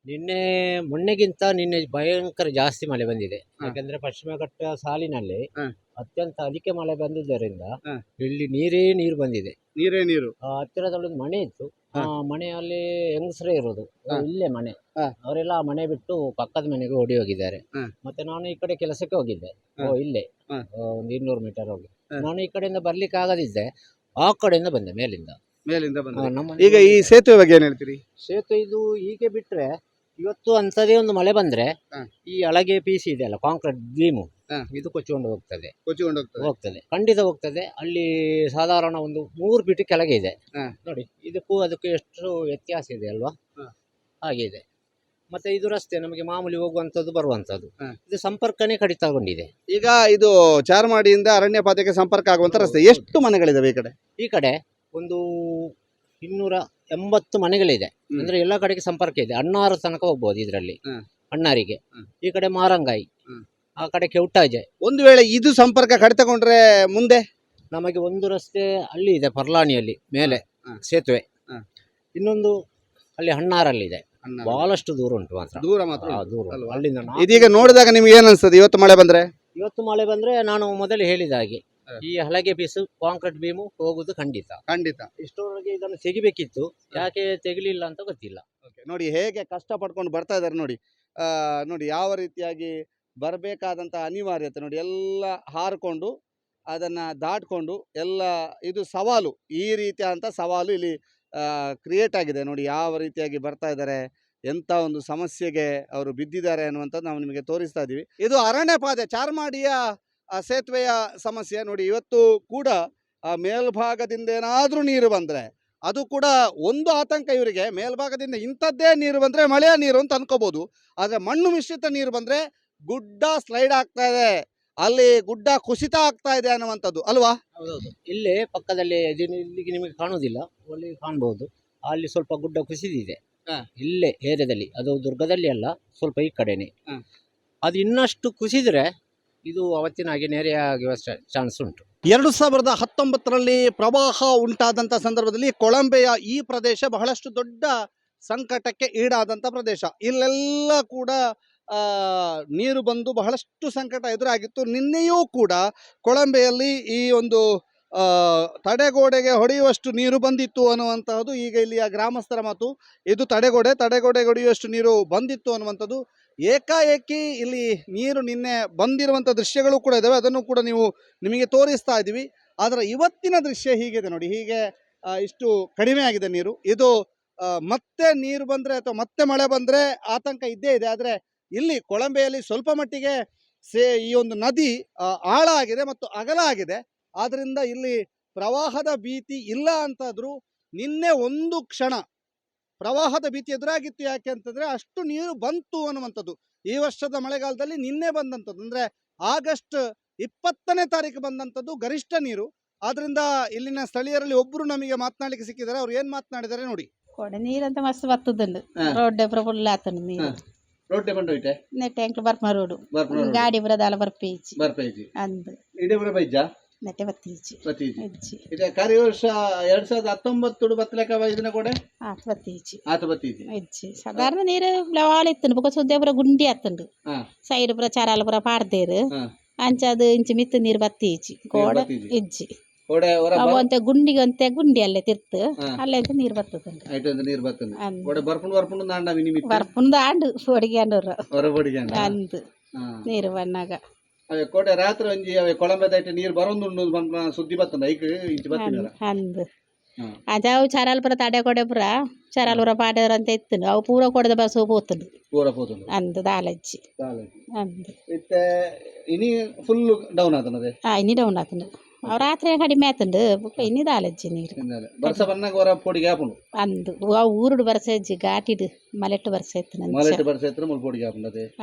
ನಿನ್ನೆ ಮೊನ್ನೆಗಿಂತ ನಿನ್ನೆ ಭಯಂಕರ ಜಾಸ್ತಿ ಮಳೆ ಬಂದಿದೆ. ಹಾ. ಯಾಕಂದ್ರೆ ಪಶ್ಚಿಮ ಘಟ್ಟ ಸಾಲಿನಲ್ಲಿ ಹಾ. ಅತ್ಯಂತ ಅಧಿಕ ಮಳೆ ಬಂದಿದ್ದರಿಂದ ಹಾ. ಇಲ್ಲಿ ನೀರೇ ನೀರು ಬಂದಿದೆ. ನೀರೇ ನೀರು. ಆ, ಹತ್ತಿರದಲ್ಲೊಂದು ಮನೆ ಇತ್ತು. ಆ. ಮನೆಯಲ್ಲಿ ಹೆಂಗಸ್ರೆ ಇರೋದು. ಇಲ್ಲೇ ಮನೆ. ಹಾ. ಅವರೆಲ್ಲ ಆ ಮನೆ ಬಿಟ್ಟು ಪಕ್ಕದ ಮನೆಗೆ ಓಡಿ ಹೋಗಿದ್ದಾರೆ. ಹಾ. ಮತ್ತೆ ನಾನು ಈ ಕಡೆ ಕೆಲಸಕ್ಕೆ ಹೋಗಿದ್ದೆ. ಓ ಇಲ್ಲೇ. ಹಾ. ಆ, ಒಂದು ಇನ್ನೂರು ಮೀಟರ್ ಹೋಗಿ. ಹಾ. ನಾನು ಈ ಕಡೆಯಿಂದ ಬರ್ಲಿಕ್ಕೆ ಆಗದಿದ್ದೆ ಆ ಕಡೆಯಿಂದ ಬಂದೆ ಮೇಲಿಂದ. ಮೇಲಿಂದ ಆ, ಬಂದ ನಮ್ಮ ಈಗ ಈ ಸೇತುವೆ ಬಗ್ಗೆ ಏನ್ ಹೇಳ್ತೀರಿ? ಸೇತುವೆ ಇದು ಹೀಗೆ ಬಿಟ್ರೆ ಇವತ್ತು ಅಂತದೇ ಒಂದು ಮಳೆ ಬಂದ್ರೆ ಹಾ. ಈ ಅಳಗೆ ಪೀಸ್ ಇದೆಯಲ್ಲ ಕಾಂಕ್ರೀಟ್ ಬೀಮು ಹಾ. ಇದು ಕೊಚ್ಚಿಕೊಂಡು ಹೋಗ್ತದೆ ಕೊಚ್ಚಿಕೊಂಡು ಹೋಗ್ತದೆ ಹೋಗ್ತದೆ ಖಂಡಿತ ಹೋಗ್ತದೆ ಅಲ್ಲಿ ಸಾಧಾರಣ ಒಂದು ಮೂರು ಫೀಟ್ ಕೆಳಗೆ ಇದೆ ಹಾ. ನೋಡಿ ಇದಕ್ಕೂ ಅದಕ್ಕೂ ಎಷ್ಟು ವ್ಯತ್ಯಾಸ ಇದೆ ಅಲ್ವಾ ಹಾ. ಹಾಗೆ ಇದೆ ಮತ್ತೆ ಇದು ರಸ್ತೆ ನಮಗೆ ಮಾಮೂಲಿ ಹೋಗುವಂಥದ್ದು ಬರುವಂಥದ್ದು ಹಾ. ಇದು ಸಂಪರ್ಕನೇ ಕಡಿತಗೊಂಡಿದೆ ಈಗ ಇದು ಚಾರ್ಮಾಡಿಯಿಂದ ಅರಣ್ಯ ಪಾತಕ್ಕೆ ಸಂಪರ್ಕ ಆಗುವಂತ ರಸ್ತೆ ಎಷ್ಟು ಮನೆಗಳಿದಾವೆ ಈ ಕಡೆ ಈ ಕಡೆ ಒಂದು ಇನ್ನೂರ ಎಂಬತ್ತು ಮನೆಗಳಿದೆ ಹ್ಮ್. ಅಂದ್ರೆ ಎಲ್ಲ ಕಡೆಗೆ ಸಂಪರ್ಕ ಇದೆ ಅಣ್ಣಾರು ತನಕ ಹೋಗ್ಬೋದು ಇದರಲ್ಲಿ ಹ್ಮ್. ಅಣ್ಣಾರಿಗೆ ಹ್ಮ್. ಈ ಕಡೆ ಮಾರಂಗಾಯಿ ಹ್ಮ್. ಆ ಕಡೆ ಕೆೌಟಾಜೆ ಒಂದು ವೇಳೆ ಇದು ಸಂಪರ್ಕ ಕಡಿತಗೊಂಡ್ರೆ ಮುಂದೆ? ನಮಗೆ ಒಂದು ರಸ್ತೆ ಅಲ್ಲಿ ಇದೆ ಪರ್ಲಾಣಿಯಲ್ಲಿ ಮೇಲೆ ಸೇತುವೆ. ಇನ್ನೊಂದು ಅಲ್ಲಿ ಹಣ್ಣಾರಲ್ಲಿದೆ ಬಹಳಷ್ಟು ದೂರ ಉಂಟು ಮಾತ್ರ. ದೂರ ಮಾತ್ರ ಆ, ದೂರ ಅಲ್ವಾ? ಅಲ್ಲಿಂದ ಇದೀಗ ನೋಡಿದಾಗ ನಿಮ್ಗೆ ಏನ್ ಅನ್ಸ್ತದೆ? ಇವತ್ತು ಮಳೆ ಬಂದ್ರೆ? ಇವತ್ತು ಮಳೆ ಬಂದ್ರೆ ನಾನು ಮೊದಲು ಹೇಳಿದ ಹಾಗೆ ಹ. ಈ ಹಲಗೆ ಬೀಸು ಕಾಂಕ್ರೀಟ್ ಬೀಮು ಹೋಗುದು ಖಂಡಿತ. ಖಂಡಿತ. ಇಷ್ಟರೊಳಗೆ ಇದನ್ನು ತೆಗಿಬೇಕಿತ್ತು. ಯಾಕೆ ತೆಗಿಲಿಲ್ಲ ಅಂತ ಗೊತ್ತಿಲ್ಲ. ನೋಡಿ ಹೇಗೆ ಕಷ್ಟ ಪಡ್ಕೊಂಡು ಬರ್ತಾ ಇದ್ದಾರೆ ನೋಡಿ. ಆ, ನೋಡಿ ಯಾವ ರೀತಿಯಾಗಿ ಬರಬೇಕಾದಂಥ ಅನಿವಾರ್ಯತೆ ನೋಡಿ, ಎಲ್ಲ ಹಾರಿಕೊಂಡು ಅದನ್ನು ದಾಟ್ಕೊಂಡು ಎಲ್ಲ ಇದು ಸವಾಲು, ಈ ರೀತಿಯಾದಂಥ ಸವಾಲು ಇಲ್ಲಿ ಕ್ರಿಯೇಟ್ ಆಗಿದೆ ನೋಡಿ, ಯಾವ ರೀತಿಯಾಗಿ ಬರ್ತಾ ಇದ್ದಾರೆ, ಎಂಥ ಒಂದು ಸಮಸ್ಯೆಗೆ ಅವರು ಬಿದ್ದಿದ್ದಾರೆ ಅನ್ನುವಂಥದ್ದು ನಾವು ನಿಮಗೆ ತೋರಿಸ್ತಾ ಇದ್ದೀವಿ. ಇದು ಅರಣ್ಯ ಪಾದೆ, ಚಾರ್ಮಾಡಿಯ ಸೇತುವೆಯ ಸಮಸ್ಯೆ ನೋಡಿ, ಇವತ್ತು ಕೂಡ ಮೇಲ್ಭಾಗದಿಂದ ಏನಾದರೂ ನೀರು ಬಂದರೆ, ಅದು ಕೂಡ ಒಂದು ಆತಂಕ ಇವರಿಗೆ, ಮೇಲ್ಭಾಗದಿಂದ ಇಂಥದ್ದೇ ನೀರು ಬಂದರೆ ಮಳೆಯ ನೀರು ಅಂತ ಅನ್ಕೋಬೋದು, ಆದರೆ ಮಣ್ಣು ಮಿಶ್ರಿತ ನೀರು ಬಂದರೆ ಗುಡ್ಡ ಸ್ಲೈಡ್ ಆಗ್ತಾ ಇದೆ. ಅಲ್ಲಿ ಗುಡ್ಡ ಕುಸಿತ ಆಗ್ತಾ ಇದೆ ಅನ್ನುವಂಥದ್ದು ಅಲ್ವಾ? ಹೌದೌದು. ಇಲ್ಲೇ ಪಕ್ಕದಲ್ಲಿ ಇಲ್ಲಿಗೆ ನಿಮಗೆ ಕಾಣುವುದಿಲ್ಲ. ಅಲ್ಲಿ ಕಾಣಬಹುದು ಅಲ್ಲಿ ಸ್ವಲ್ಪ ಗುಡ್ಡ ಕುಸಿದಿದೆ. ಹಾ. ಇಲ್ಲೇ ಏರಿಯಾದಲ್ಲಿ. ಅದು ದುರ್ಗದಲ್ಲಿ ಅಲ್ಲ ಸ್ವಲ್ಪ ಈ ಕಡೆನೆ. ಹಾ. ಅದು ಇನ್ನಷ್ಟು ಕುಸಿದ್ರೆ ಇದು ಅವತ್ತಿನ ಹಾಗೆ ಚಾನ್ಸ್ ಉಂಟು. ಎರಡು ಸಾವಿರದ ಹತ್ತೊಂಬತ್ತರಲ್ಲಿ ಪ್ರವಾಹ ಉಂಟಾದಂಥ ಸಂದರ್ಭದಲ್ಲಿ ಕೊಳಂಬೆಯ ಈ ಪ್ರದೇಶ ಬಹಳಷ್ಟು ದೊಡ್ಡ ಸಂಕಟಕ್ಕೆ ಈಡಾದಂಥ ಪ್ರದೇಶ. ಇಲ್ಲೆಲ್ಲ ಕೂಡ ನೀರು ಬಂದು ಬಹಳಷ್ಟು ಸಂಕಟ ಎದುರಾಗಿತ್ತು. ನಿನ್ನೆಯೂ ಕೂಡ ಕೊಳಂಬೆಯಲ್ಲಿ ಈ ಒಂದು ತಡೆಗೋಡೆಗೆ ಹೊಡೆಯುವಷ್ಟು ನೀರು ಬಂದಿತ್ತು ಅನ್ನುವಂತಹದ್ದು ಈಗ ಇಲ್ಲಿಯ ಗ್ರಾಮಸ್ಥರ ಮಾತು. ಇದು ತಡೆಗೋಡೆ ತಡೆಗೋಡೆ ಹೊಡೆಯುವಷ್ಟು ನೀರು ಬಂದಿತ್ತು ಅನ್ನುವಂಥದ್ದು. ಏಕಾಏಕಿ ಇಲ್ಲಿ ನೀರು ನಿನ್ನೆ ಬಂದಿರುವಂಥ ದೃಶ್ಯಗಳು ಕೂಡ ಇದ್ದಾವೆ ಅದನ್ನು ಕೂಡ ನೀವು ನಿಮಗೆ ತೋರಿಸ್ತಾ ಇದ್ದೀವಿ. ಆದರೆ ಇವತ್ತಿನ ದೃಶ್ಯ ಹೀಗಿದೆ ನೋಡಿ. ಹೀಗೆ ಇಷ್ಟು ಕಡಿಮೆ ಆಗಿದೆ ನೀರು. ಇದು ಮತ್ತೆ ನೀರು ಬಂದರೆ ಅಥವಾ ಮತ್ತೆ ಮಳೆ ಬಂದರೆ ಆತಂಕ ಇದ್ದೇ ಇದೆ. ಆದರೆ ಇಲ್ಲಿ ಕೊಳಂಬೆಯಲ್ಲಿ ಸ್ವಲ್ಪ ಮಟ್ಟಿಗೆ ಸೇ ಈ ಒಂದು ನದಿ ಆಳ ಆಗಿದೆ ಮತ್ತು ಅಗಲ ಆಗಿದೆ ಆದ್ದರಿಂದ ಇಲ್ಲಿ ಪ್ರವಾಹದ ಭೀತಿ ಇಲ್ಲ ಅಂತಾದರೂ ನಿನ್ನೆ ಒಂದು ಕ್ಷಣ ಪ್ರವಾಹದ ಭೀತಿ ಎದುರಾಗಿತ್ತು ಯಾಕೆ ಅಂತಂದ್ರೆ ಅಷ್ಟು ನೀರು ಬಂತು ಅನ್ನುವಂಥದ್ದು. ಈ ವರ್ಷದ ಮಳೆಗಾಲದಲ್ಲಿ ನಿನ್ನೆ ಬಂದಂಥದ್ದು. ಅಂದ್ರೆ ಆಗಸ್ಟ್ ಇಪ್ಪತ್ತನೇ ತಾರೀಕು ಬಂದಂಥದ್ದು ಗರಿಷ್ಠ ನೀರು. ಆದ್ರಿಂದ ಇಲ್ಲಿನ ಸ್ಥಳೀಯರಲ್ಲಿ ಒಬ್ಬರು ನಮಗೆ ಮಾತನಾಡಲಿಕ್ಕೆ ಸಿಕ್ಕಿದ್ದಾರೆ. ಅವ್ರು ಏನ್ ಮಾತನಾಡಿದ್ದಾರೆ ನೋಡಿ. ಕೊಡ ನೀರಂತ ಮಸ್ತ್ ಬರ್ತದಂಡು ಹಾ. ರೋಡ್ ಡೆಬ್ರ ಫುಲ್ ಆತಂಡು ನೀರು. ರೋಡ್ ನೆಟ್ಟೆ ಅಂಕ್ಲು ಬರ್ಮ ರೋಡು ಗಾಡಿ ಪೂರ ದಾಲ ಬರ್ಪೇಜಿ ಬರ್ಪೈಜಿ ಅಂದು. ಇಡೀ ಬರ ಬೈಜ ನೆಟ್ಟೆ ಬತ್ತೀಜಿ ಬತ್ತೀಜಿ ಇದೆ ಕಾರ್ಯ ವರ್ಷ ಎರಡ್ ಸಾವಿರದ ಹತ್ತೊಂಬತ್ತು ಬತ್ತಲೆಕ ಇದನ್ನ ಕೂಡ? ಆತ ಬತ್ತೀಜಿ ಆತ ಬತ್ತೀಜಿ ಇಜ್ಜಿ ಸಾಧಾರಣ ನೀರು ಲವಾಳ ಇತ್ತಂಡು ಬೊಕ ಸುದ್ದೆ ಪೂರ ಗುಂಡಿ ಆತಂಡು ಹಾ. ಸೈಡ್ ಪೂರ ಚಾರಾಲ ಪೂರ ಪಾಡ್ದೇರು. ಹಾ. ಅಂಚದು ಇಂಚು ಮಿತ್ತು ನೀರು ಬತ್ತೀಜಿ ಗೋಡ ಬತ್ತೀಜಿ. ಇಜ್ಜಿ ಒಡೆ ಹೊರ ಅವು ಅಂತ ಗುಂಡಿಗೆ ಅಂತೆ ಗುಂಡಿ ಅಲ್ಲೇ ತಿರ್ತ. ಹಾ. ಅಲ್ಲೇ ಅಂತ ನೀರು ಐಟು ನೀರು ಬರ್ತದೆ. ಬರ್ಪುಂಡು ಬರ್ಪುಂಡು ನಾಂಡ ಬರ್ಪುಂದು ಆಂಡು ಹೊಡಿಗ್ಯಾಂಡವ್ರು ಹೊರಬಡಿಗೆ ಅಂದು. ನೀರು ಬಣ್ಣಾಗ. ಅವೆ ಕೋಟೆ ರಾತ್ರಿ ಒಂಜಿ ಅವೆ ಕೊಳಂಬೆ ದೈಟ ನೀರು ಬರೊಂದುಂಡು ಪಂಪ ಸುದ್ದಿ ಬರ್ತದ ಐಕ್ ಇಂಚು ಬತ್ತಿನ ಅಂದು ಹಾ. ಅದಾವು ಚರಾಲ್ ಪುರ ತಡೆ ಕೊಡೆ ಪುರ. ಚರಾಲ್ ಪುರ ಪಾಡ್ಯಾರ ಅಂತ ಇತ್ತು ಅವು ಪೂರ ಕೊಡದ ಬಸ್ ಪೋತುಂಡು. ಪೂರ ಪೋತುಂಡು. ಅಂದು ದಾಲಜ್ಜಿ. ಸಾಲೆ. ಅಂದು. ಇತ್ತೆ ಇನಿ ಫುಲ್ ಡೌನ್ ಆತನದೆ ಆ ಇನಿ ಡೌನ್ ಆತುಂಡು. ಅವು ರಾತ್ರಿ ಕಡಿಮೆ ಆತುಂಡು ಬೊಕ ಆಲಜ್ಜಿ ದಾಲಜ್ಜಿ ನೀರು ಬರ್ಸ ಬನ್ನಗ ಹೊರ ಪೋಡಿಗೆ ಆಪುಂಡು ಅಂದು. ಅವು ಊರುಡು ಬರ್ಸಜ್ಜಿ ಘಾಟಿಡು. ಮಲೆಟ್ಟು ಬರ್ಸ ಮಲೆಟ್ ಬರ್ಸ ಮುಲ್ ಪೋಡಿಗೆ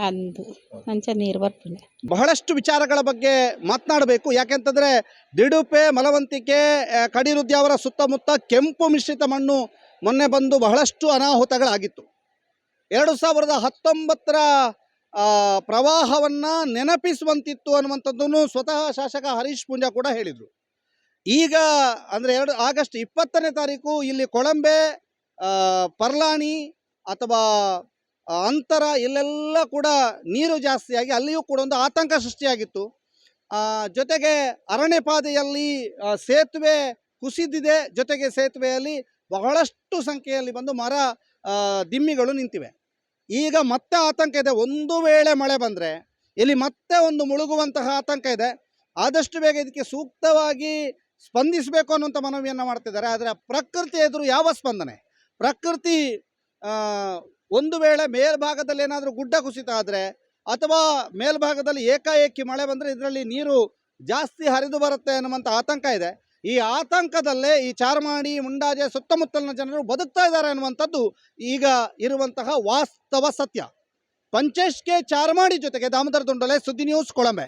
ಅಂದು. ನಂಚ ನೀರು ಬರ್ಪುಂಡು ಬಹಳಷ್ಟು ವಿಚಾರಗಳ ಬಗ್ಗೆ ಮಾತನಾಡಬೇಕು. ಯಾಕೆಂತಂದ್ರೆ ದಿಡುಪೆ ಮಲವಂತಿಕೆ ಆ, ಕಡಿರುದ್ಯ ಅವರ ಸುತ್ತಮುತ್ತ ಕೆಂಪು ಮಿಶ್ರಿತ ಮಣ್ಣು ಮೊನ್ನೆ ಬಂದು ಬಹಳಷ್ಟು ಅನಾಹುತಗಳಾಗಿತ್ತು. ಎರಡು ಸಾವಿರದ ಹತ್ತೊಂಬತ್ತರ ಪ್ರವಾಹವನ್ನ ನೆನಪಿಸುವಂತಿತ್ತು ಅನ್ನುವಂಥದ್ದನ್ನು ಸ್ವತಃ ಶಾಸಕ ಹರೀಶ್ ಪೂಂಜಾ ಕೂಡ ಹೇಳಿದರು. ಈಗ ಅಂದರೆ ಎರಡು, ಆಗಸ್ಟ್ ಇಪ್ಪತ್ತನೇ ತಾರೀಕು ಇಲ್ಲಿ ಕೊಳಂಬೆ ಪರ್ಲಾಣಿ ಅಥವಾ ಅಂತರ ಇಲ್ಲೆಲ್ಲ ಕೂಡ ನೀರು ಜಾಸ್ತಿಯಾಗಿ ಅಲ್ಲಿಯೂ ಕೂಡ ಒಂದು ಆತಂಕ ಸೃಷ್ಟಿಯಾಗಿತ್ತು. ಜೊತೆಗೆ ಅರಣ್ಯಪಾದೆಯಲ್ಲಿ ಸೇತುವೆ ಕುಸಿದಿದೆ. ಜೊತೆಗೆ ಸೇತುವೆಯಲ್ಲಿ ಬಹಳಷ್ಟು ಸಂಖ್ಯೆಯಲ್ಲಿ ಬಂದು ಮರ ದಿಮ್ಮಿಗಳು ನಿಂತಿವೆ. ಈಗ ಮತ್ತೆ ಆತಂಕ ಇದೆ. ಒಂದು ವೇಳೆ ಮಳೆ ಬಂದರೆ, ಇಲ್ಲಿ ಮತ್ತೆ ಒಂದು ಮುಳುಗುವಂತಹ ಆತಂಕ ಇದೆ. ಆದಷ್ಟು ಬೇಗ ಇದಕ್ಕೆ ಸೂಕ್ತವಾಗಿ ಸ್ಪಂದಿಸಬೇಕು ಅನ್ನುವಂಥ ಮನವಿಯನ್ನು ಮಾಡ್ತಿದ್ದಾರೆ. ಆದರೆ ಪ್ರಕೃತಿ ಎದುರು ಯಾವ ಸ್ಪಂದನೆ? ಪ್ರಕೃತಿ ಒಂದು ವೇಳೆ ಮೇಲ್ಭಾಗದಲ್ಲಿ ಏನಾದರೂ ಗುಡ್ಡ ಕುಸಿತ ಆದರೆ, ಅಥವಾ ಮೇಲ್ಭಾಗದಲ್ಲಿ ಏಕಾಏಕಿ ಮಳೆ ಬಂದರೆ, ಇದರಲ್ಲಿ ನೀರು ಜಾಸ್ತಿ ಹರಿದು ಬರುತ್ತೆ ಅನ್ನುವಂಥ ಆತಂಕ ಇದೆ. ಈ ಆತಂಕದಲ್ಲೇ ಈ ಚಾರ್ಮಾಡಿ ಮುಂಡಾಜೆ ಸುತ್ತಮುತ್ತಲಿನ ಜನರು ಬದುಕ್ತಾ ಇದ್ದಾರೆ ಅನ್ನುವಂಥದ್ದು ಈಗ ಇರುವಂತಹ ವಾಸ್ತವ ಸತ್ಯ. ಪಂಚೇಶ್ ಕೆ ಚಾರ್ಮಾಡಿ ಜೊತೆಗೆ ದಾಮೋದರ ದುಂಡಲೆ ಸುದ್ದಿ ನ್ಯೂಸ್ ಕೊಳಂಬೆ.